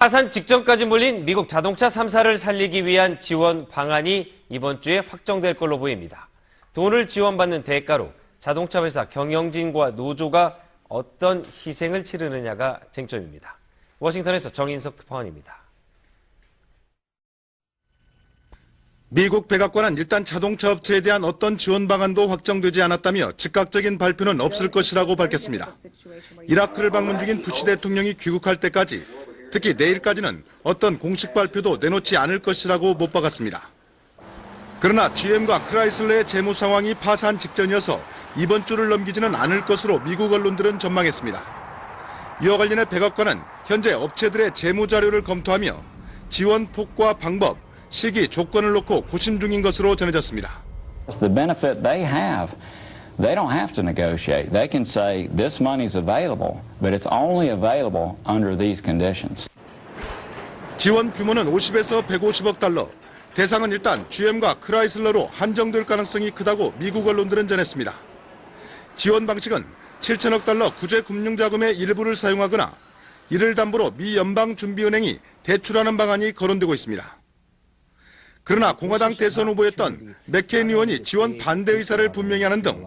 파산 직전까지 몰린 미국 자동차 3사를 살리기 위한 지원 방안이 이번 주에 확정될 걸로 보입니다. 돈을 지원받는 대가로 자동차 회사 경영진과 노조가 어떤 희생을 치르느냐가 쟁점입니다. 워싱턴에서 정인석 특파원입니다. 미국 백악관은 일단 자동차 업체에 대한 어떤 지원 방안도 확정되지 않았다며 즉각적인 발표는 없을 것이라고 밝혔습니다. 이라크를 방문 중인 부시 대통령이 귀국할 때까지 특히 내일까지는 어떤 공식 발표도 내놓지 않을 것이라고 못 박았습니다. 그러나 GM과 크라이슬러의 재무 상황이 파산 직전이어서 이번 주를 넘기지는 않을 것으로 미국 언론들은 전망했습니다. 이와 관련해 백악관은 현재 업체들의 재무 자료를 검토하며 지원 폭과 방법, 시기, 조건을 놓고 고심 중인 것으로 전해졌습니다. The benefit they have, they don't have to negotiate. They can say this money's available, but it's only available under these conditions. 지원 규모는 50에서 150억 달러. 대상은 일단 GM과 크라이슬러로 한정될 가능성이 크다고 미국 언론들은 전했습니다. 지원 방식은 7천억 달러 구제 금융 자금의 일부를 사용하거나 이를 담보로 미 연방준비은행이 대출하는 방안이 거론되고 있습니다. 그러나 공화당 대선 후보였던 맥케인 의원이 지원 반대 의사를 분명히 하는 등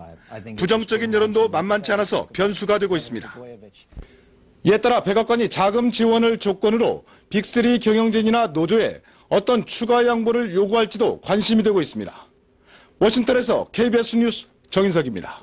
부정적인 여론도 만만치 않아서 변수가 되고 있습니다. 이에 따라 백악관이 자금 지원을 조건으로 빅3 경영진이나 노조에 어떤 추가 양보를 요구할지도 관심이 되고 있습니다. 워싱턴에서 KBS 뉴스 정인석입니다.